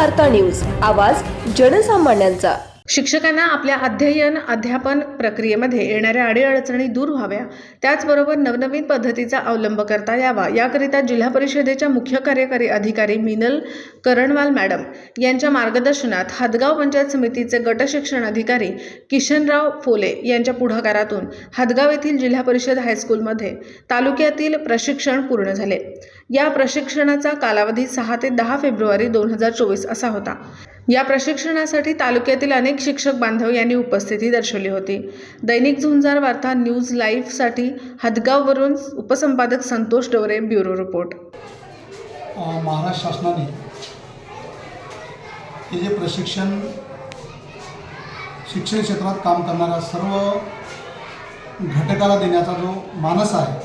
वार्ता न्यूज. आवाज जनसामान्यांचा. शिक्षकांना आपल्या अध्ययन अध्यापन प्रक्रियेमध्ये येणाऱ्या अडीअडचणी दूर व्हाव्या. त्याचबरोबर नवनवीन पद्धतीचा अवलंब करता यावा. याकरिता जिल्हा परिषदेच्या मुख्य कार्यकारी अधिकारी मिनल करणवाल मॅडम यांच्या मार्गदर्शनात हदगाव पंचायत समितीचे गट शिक्षण अधिकारी किशनराव फोले यांच्या पुढाकारातून हदगाव येथील जिल्हा परिषद हायस्कूलमध्ये तालुक्यातील प्रशिक्षण पूर्ण झाले. या प्रशिक्षणाचा कालावधी सहा ते दहा फेब्रुवारी दोन हजार चोवीस असा होता. या प्रशिक्षणासाठी तालुक्यातील अनेक शिक्षक बांधव यांनी उपस्थिती दर्शवली होती. दैनिक झुंजार वार्ता न्यूज लाईव्हसाठी हदगाववरून उपसंपादक संतोष डवरे ब्युरो रिपोर्ट. महाराष्ट्र शासनाने हे जे प्रशिक्षण शिक्षण क्षेत्रात काम करणाऱ्या सर्व घटकाला देण्याचा जो मानस आहे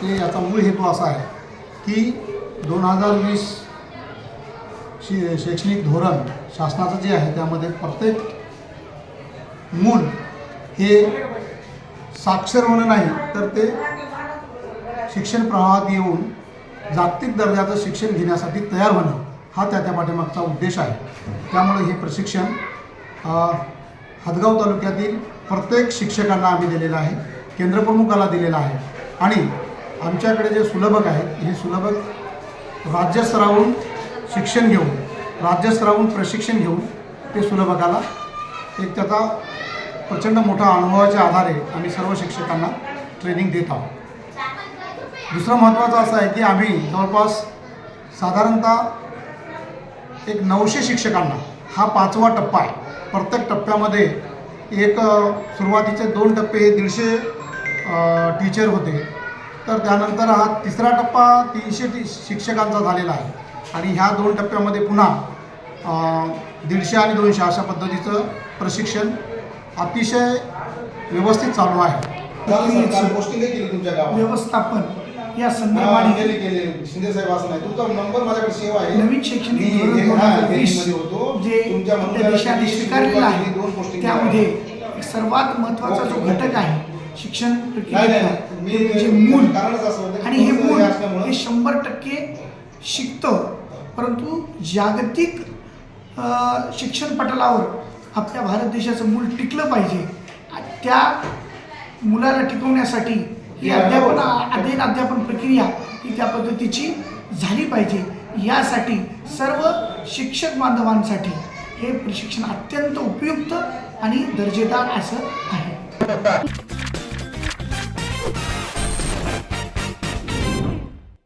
ते याचा मूळ हेतू असा आहे की दोन हजार वीस शि शैक्षणिक धोरण शासनाचं जे आहे त्यामध्ये प्रत्येक मूल हे साक्षर होणं नाही तर ते शिक्षण प्रवाहात येऊन जागतिक दर्जाचं शिक्षण घेण्यासाठी तयार होणं हा त्या त्या पाठीमागचा उद्देश आहे. त्यामुळे हे प्रशिक्षण हदगाव तालुक्यातील प्रत्येक शिक्षकांना आम्ही दिलेलं आहे केंद्रप्रमुखाला दिलेलं आहे. आणि आमच्याकडे जे सुलभक आहेत हे सुलभक राज्यस्तरावरून शिक्षण घेऊन राज्यस्तरावरून प्रशिक्षण घेऊन ते सुलभकाला एक त्याचा प्रचंड मोठा अनुभवाच्या आधारे आम्ही सर्व शिक्षकांना ट्रेनिंग देत आहोत. दुसरं महत्त्वाचं असं आहे की आम्ही जवळपास साधारणतः एक नऊशे शिक्षकांना हा पाचवा टप्पा आहे. प्रत्येक टप्प्यामध्ये एक सुरुवातीचे दोन टप्पे हे दीडशे टीचर होते. तर त्यानंतर हा तिसरा टप्पा तीनशे टी शिक्षकांचा झालेला आहे. आणि ह्या दोन टप्प्यामध्ये पुन्हा दीडशे आणि दोनशे अशा पद्धतीचं प्रशिक्षण अतिशय व्यवस्थित चालू आहे. व्यवस्थापन या संदर्भाने केली शिंदे साहेब असं नाही. तुमचा नंबर माझ्याकडे सेव आहे. नवीन शैक्षणिक जे देशाने स्वीकारलेलं आहे त्यामध्ये सर्वात महत्त्वाचा जो. घटक आहे शिक्षण म्हणजे मूल आणि हे मूल असल्यामुळं हे शंभर टक्के शिकतं. परंतु जागतिक शिक्षण पटलावर आपल्या भारत देशाचं मूल टिकलं पाहिजे. त्या मुलाला टिकवण्यासाठी ही अध्यापन अध्ययन अध्यापन प्रक्रिया ही त्या पद्धतीची झाली पाहिजे. यासाठी सर्व शिक्षक बांधवांसाठी हे प्रशिक्षण अत्यंत उपयुक्त आणि दर्जेदार असं आहे.